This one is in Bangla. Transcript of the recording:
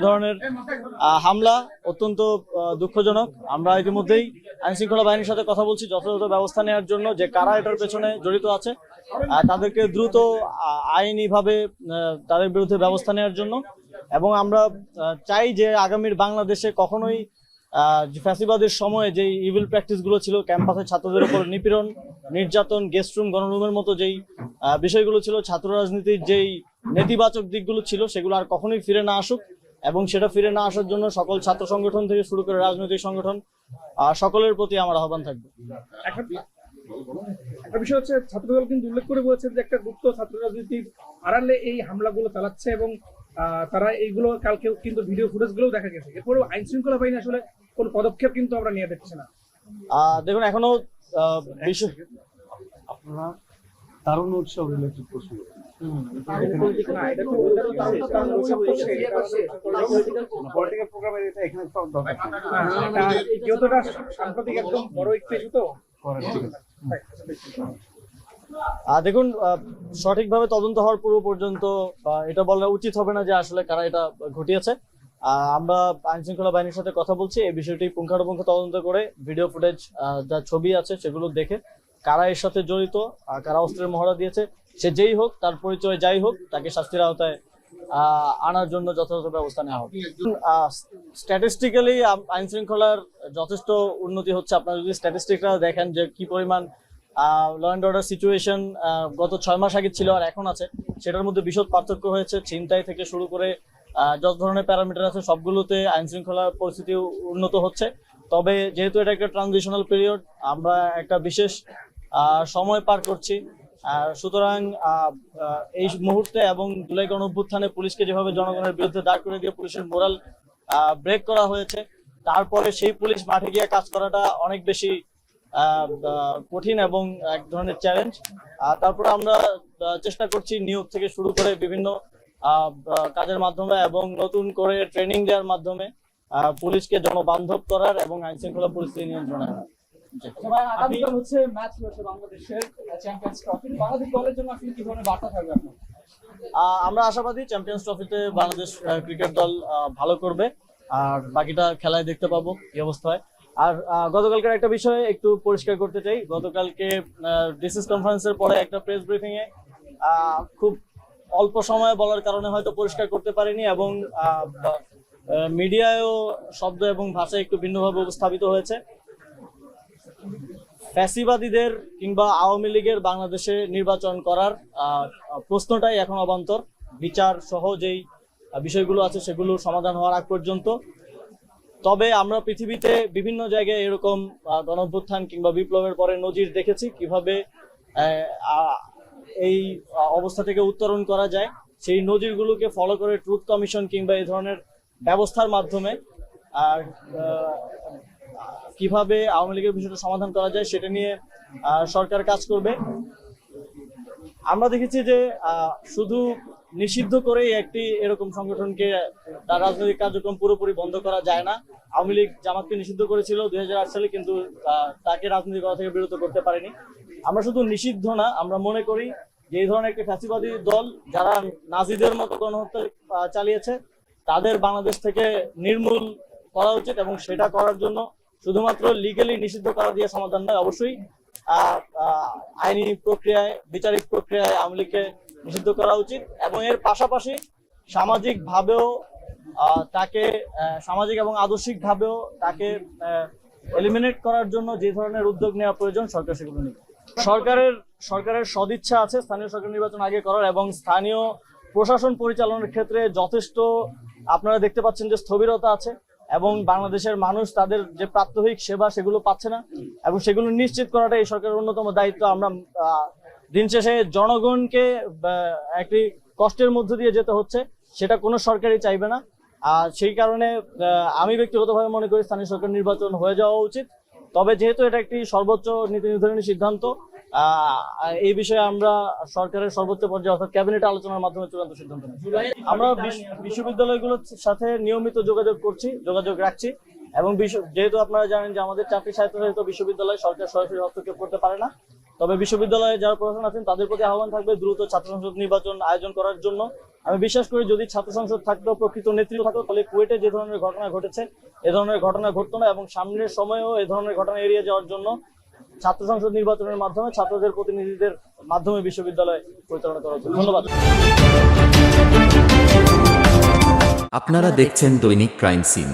ধরনের হামলা অত্যন্ত দুঃখজনক। আমরা ইতিমধ্যেই আইন শৃঙ্খলা বাহিনীর সাথে কথা বলছি, যথাযথ ব্যবস্থা নেওয়ার জন্য যে কারা এটার পেছনে জড়িত আছে তাদেরকে দ্রুত আইনিভাবে তাদের বিরুদ্ধে ব্যবস্থা নেওয়ার জন্য। এবং আমরা চাই যে আগামীর বাংলাদেশে কখনোই ফ্যাসিবাদের সময়ে যে ইভিল প্র্যাকটিসগুলো ছিল, ক্যাম্পাসে ছাত্রদের উপর নিপীড়ন, নির্যাতন গেস্ট রুম গণরুমের মতো যেই বিষয়গুলো ছিল, ছাত্র রাজনীতির যেই নেতিবাচক দিকগুলো ছিল, সেগুলো আর কখনোই ফিরে না আসুক। এবং সেটা ফিরে না আসার জন্য সকল ছাত্র সংগঠন থেকে শুরু করে রাজনৈতিক সংগঠন আহ, সকলের প্রতি আমার আহ্বান থাকবে। একটা বিষয় হচ্ছে ছাত্রদল কিন্তু উল্লেখ করে বলেছে যে একটা গুপ্ত ছাত্র রাজনীতির আড়ালে এই হামলাগুলো চালাচ্ছে এবং আহ, তারা এইগুলো কালকে কিন্তু ভিডিও ফুটেজ দেখা গেছে। এরপরেও আইন শৃঙ্খলা বাহিনী আসলে কোন পদক্ষেপ কিন্তু আমরা নিয়ে দেখছি না। আহ, দেখুন এখনও আহ, বিষয় আপনারা তারুণ্য উৎসব রিলেটেড প্রশ্ন দেখুন আহ, সঠিকভাবে তদন্ত হওয়ার পূর্ব পর্যন্ত আহ, এটা বলা উচিত হবে না যে আসলে কারা এটা ঘটিয়েছে। আহ, আমরা আইন শৃঙ্খলা বাহিনীর সাথে কথা বলছি এই বিষয়টি পুঙ্খানুপুঙ্খ তদন্ত করে ভিডিও ফুটেজ যা ছবি আছে সেগুলো দেখে কারা এর সাথে জড়িত আহ, কারা অস্ত্রের মহড়া দিয়েছে সে যেই হোক তার পরিচয় যাই হোক তাকে শাস্তির আওতায় আনার জন্য যথাযথ ব্যবস্থা নেওয়া হবে। স্ট্যাটিস্টিক্যালি আইন শৃঙ্খলার যথেষ্ট উন্নতি হচ্ছে। আপনারা যদি স্ট্যাটিস্টিকটা দেখেন যে কি পরিমাণ ল অ্যান্ড অর্ডার সিচুয়েশন গত ছয় মাস আগে ছিল আর এখন আছে সেটার মধ্যে বিশদ পার্থক্য হয়েছে। ছিনতাই থেকে শুরু করে যত ধরনের প্যারামিটার আছে সবগুলোতে আইন শৃঙ্খলার পরিস্থিতি উন্নত হচ্ছে। তবে যেহেতু এটা একটা ট্রানজিশনাল পিরিয়ড আমরা একটা বিশেষ সময় পার করছি সুতরাং এই মুহূর্তে এবং জুলাই গণ অভ্যুত্থানে পুলিশকে যেভাবে জনগণের বিরুদ্ধে দাঁড় করে দিয়ে পুলিশের মোরাল ব্রেক করা হয়েছে, তারপরে সেই পুলিশ মাঠে গিয়ে কাজ করাটা অনেক বেশি কঠিন এবং এক ধরনের চ্যালেঞ্জ তারপরে আমরা চেষ্টা করছি নিয়োগ থেকে শুরু করে বিভিন্ন কাজের মাধ্যমে এবং নতুন করে ট্রেনিং দেওয়ার মাধ্যমে পুলিশকে জনবান্ধব করার এবং আইন শৃঙ্খলা পরিস্থিতি নিয়ন্ত্রণে আনার। আগামীকাল চ্যাম্পিয়ন্স ট্রফি বাংলাদেশ আমরা আশাবাদী চ্যাম্পিয়ন্স ট্রফিতে বাংলাদেশ ক্রিকেট দল ভালো করবে। আর বাকিটা খেলায় দেখতে পাবো কি অবস্থা হয় আর গতকালকের একটা বিষয় একটু পরিষ্কার করতে চাই। গতকালকে ডিসিস কনফারেন্সের পরে একটা প্রেস ব্রিফিং এ খুব অল্প সময়ে বলার কারণে হয়তো পরিষ্কার করতে পারিনি এবং মিডিয়ায়ও শব্দ এবং ভাষা একটু ভিন্নভাবে উপস্থাপিত হয়েছে। ফ্যাসিবাদীদের কিংবা আওয়ামী লীগের বাংলাদেশে নির্বাচন করার প্রশ্নটাই এখন অবান্তর। বিচার সহ যেই বিষয়গুলো আছে সেগুলো সমাধান হওয়ার আগ পর্যন্ত। তবে আমরা পৃথিবীতে বিভিন্ন জায়গায় এরকম আহ, গণঅভ্যুত্থান কিংবা বিপ্লবের পরে নজির দেখেছি কীভাবে এই অবস্থা থেকে উত্তরণ করা যায়। সেই নজিরগুলোকে ফলো করে ট্রুথ কমিশন কিংবা এই ধরনের ব্যবস্থার মাধ্যমে আর কীভাবে আওয়ামী লীগের বিষয়টা সমাধান করা যায় সেটা নিয়ে সরকার কাজ করবে। আমরা দেখেছি যে শুধু নিষিদ্ধ করেই একটি এরকম সংগঠনকে, তার রাজনৈতিক কার্যক্রম পুরোপুরি বন্ধ করা যায় না। আওয়ামী লীগ জামাতকে নিষিদ্ধ করেছিল দুই হাজার আট সালে, কিন্তু তাকে রাজনীতি করা থেকে বিরত করতে পারেনি। আমরা শুধু নিষিদ্ধ না, আমরা মনে করি যে এই ধরনের একটি ফ্যাসিবাদী দল যারা নাজিদের মতো গণহত্যা চালিয়েছে, তাদের বাংলাদেশ থেকে নির্মূল করা উচিত এবং সেটা করার জন্য শুধুমাত্র লিগালি নিষিদ্ধ করা দিয়ে সমাধান নয়, অবশ্যই আইনি প্রক্রিয়ায়, বিচারিক প্রক্রিয়ায় আওয়ামী নিষিদ্ধ করা উচিত এবং এর পাশাপাশি সামাজিক ভাবেও তাকে সামাজিক এবং আদর্শিক ভাবেও তাকে এলিমিনেট করার জন্য যে ধরনের উদ্যোগ নেওয়া প্রয়োজন, সরকার সেগুলো নেবে সরকারের সরকারের সদিচ্ছা আছে, স্থানীয় সরকার নির্বাচন আগে করার এবং স্থানীয় প্রশাসন পরিচালনার ক্ষেত্রে যথেষ্ট, আপনারা দেখতে পাচ্ছেন যে স্থবিরতা আছে। এবং বাংলাদেশের মানুষ তাদের যে প্রাত্যহিক সেবা সেগুলো পাচ্ছে না এবং সেগুলো নিশ্চিত করাটা এই সরকারের অন্যতম দায়িত্ব। আমরা দিন শেষে জনগণকে একটি কষ্টের মধ্য দিয়ে যেতে হচ্ছে, সেটা কোনো সরকারই চাইবে না। আর সেই কারণে আমি ব্যক্তিগতভাবে মনে করি স্থানীয় সরকার নির্বাচন হয়ে যাওয়া উচিত। তবে যেহেতু এটা একটি সর্বোচ্চ নীতি নির্ধারণী সিদ্ধান্ত এই বিষয়ে আমরা সরকারের সর্বোচ্চ পর্যায়ে অর্থাৎ ক্যাবিনেট আলোচনার মাধ্যমে চূড়ান্ত সিদ্ধান্ত আমরা বিশ্ববিদ্যালয়গুলোর সাথে নিয়মিত যোগাযোগ করছি, যোগাযোগ রাখছি এবং যেহেতু আপনারা জানেন যে আমাদের চাকরি সাহিত্য বিশ্ববিদ্যালয় সরকার সরাসরি হস্তক্ষেপ করতে পারে না, তবে বিশ্ববিদ্যালয়ে যারা প্রশাসন আছেন তাদের প্রতি আহ্বান থাকবে দ্রুত ছাত্র সংসদ নির্বাচন আয়োজন করার জন্য। আমি বিশ্বাস করি যদি ছাত্র সংসদ থাকতো প্রকৃত নেতৃত্ব থাকতো তাহলে কুয়েটে যে ধরনের ঘটনা ঘটেছে, এ ধরনের ঘটনা ঘটতো না এবং সামনের সময়েও এ ধরনের ঘটনা এড়িয়ে যাওয়ার জন্য ছাত্র সংসদ নির্বাচনের মাধ্যমে ছাত্রদের প্রতিনিধিদের মাধ্যমে বিশ্ববিদ্যালয় পরিচালনা করা হচ্ছে ধন্যবাদ। আপনারা দেখছেন দৈনিক ক্রাইম সিন।